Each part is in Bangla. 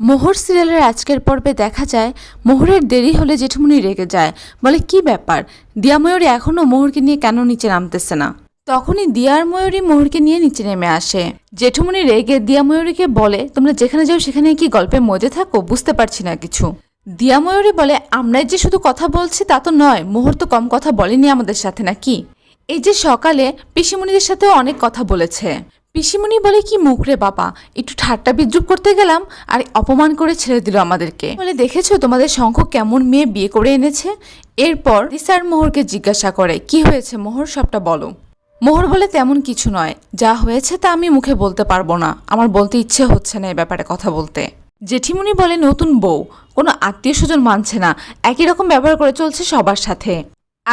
মোহর সিরিয়ালের আজকের পর্বে দেখা যায়, মোহরের দেরি হলে জেঠুমনি রেগে যায়। বলে, কি ব্যাপার? দিয়া ময়ূরী এখনও মোহরকে নিয়ে কেন নিচে নামতেছে না? তখনই দিয়ার ময়ূরী মোহরকে নিয়ে নিচে নেমে আসে। জেঠুমনি রেগে দিয়া ময়ূরীকে বলে, তোমরা যেখানে যাও সেখানে কি গল্পে মজে থাকো? বুঝতে পারছি না কিছু। দিয়া ময়ূরী বলে, আমরাই যে শুধু কথা বলছি তা তো নয়, মোহর তো কম কথা বলেনি আমাদের সাথে নাকি? এই যে সকালে পিসিমণিদের সাথেও অনেক কথা বলেছে। পিসিমণি বলে, কি মুখ রে বাবা, একটু ঠাট্টা বিদ্রুপ করতে গেলাম আর অপমান করে ছেড়ে দিল আমাদেরকে। বলে, দেখেছ তোমাদের শঙ্খ কেমন মেয়ে বিয়ে করে এনেছে? এরপর রিসার মোহরকে জিজ্ঞাসা করে, কি হয়েছে মোহর, সবটা বলো। মোহর বলে, তেমন কিছু নয়, যা হয়েছে তা আমি মুখে বলতে পারব না, আমার বলতে ইচ্ছে হচ্ছে না এ ব্যাপারে কথা বলতে। জেঠিমুনি বলে, নতুন বউ, কোনো আত্মীয় স্বজন মানছে না, একই রকম ব্যবহার করে চলছে সবার সাথে।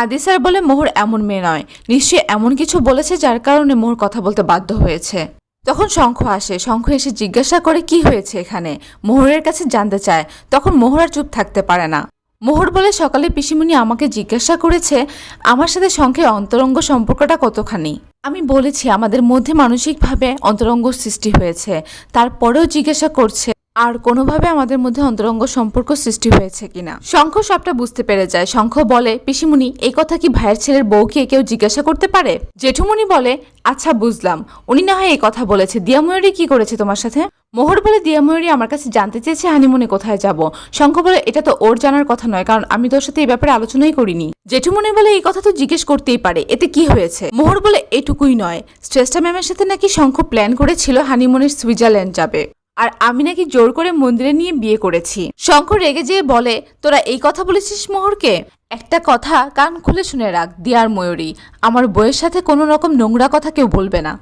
আদি স্যার বলে মোহর এমন মেয়ে নয়। নিশ্চয়ই এমন কিছু বলেছে যার কারণে মোহর কথা বলতে বাধ্য হয়েছে। তখন শঙ্খ আসে। শঙ্খ এসে জিজ্ঞাসা করে, কি হয়েছে এখানে? মোহরের কাছে জানতে চায়। তখন মোহর আর চুপ থাকতে পারে না। মোহর বলে, সকালে পিসিমণি আমাকে জিজ্ঞাসা করেছে, আমার সাথে শঙ্খের অন্তরঙ্গ সম্পর্কটা কতখানি? আমি বলেছি, আমাদের মধ্যে মানসিকভাবে অন্তরঙ্গ সৃষ্টি হয়েছে। তারপরেও জিজ্ঞাসা করছে আর কোনোভাবে আমাদের মধ্যে অন্তরঙ্গ সম্পর্ক সৃষ্টি হয়েছে কিনা? শঙ্খ সবটা বুঝতে পেরে যায়। শঙ্খ বলে, পিসিমণি, এই কথা কি ভাইয়ের ছেলের বউকে কেউ জিজ্ঞাসা করতে পারে? জেঠুমণি বলে আচ্ছা বুঝলাম। উনি না হয় এই কথা বলেছে। দিয়াময়ূরী কি করেছে তোমার সাথে? মোহর বলে দিয়াময়ূরী আমার কাছে জানতে চেয়েছে হানিমুনে কোথায় যাব। শঙ্খ বলে, এটা তো ওর জানার কথা নয়, কারণ আমি তোর সাথে এই ব্যাপারে আলোচনাই করিনি। জেঠুমণি বলে, এই কথা তো জিজ্ঞেস করতেই পারে, এতে কি হয়েছে? মোহর বলে, এটুকুই নয়। শ্রেষ্ঠা ম্যামের সাথে নাকি শঙ্খ প্ল্যান করেছিল হানিমুনের সুইজারল্যান্ড যাবে। আর আমি নাকি জোর করে মন্দিরে নিয়ে বিয়ে করেছি। শঙ্কর রেগে যেয়ে বলে, তোরা এই কথা বলেছিস মোহরকে? একটা কথা কান খুলে শুনে রাখ, দিয়ার ময়ূরী। আমার বইয়ের সাথে কোনো রকম নোংরা কথা কেউ বলবে না।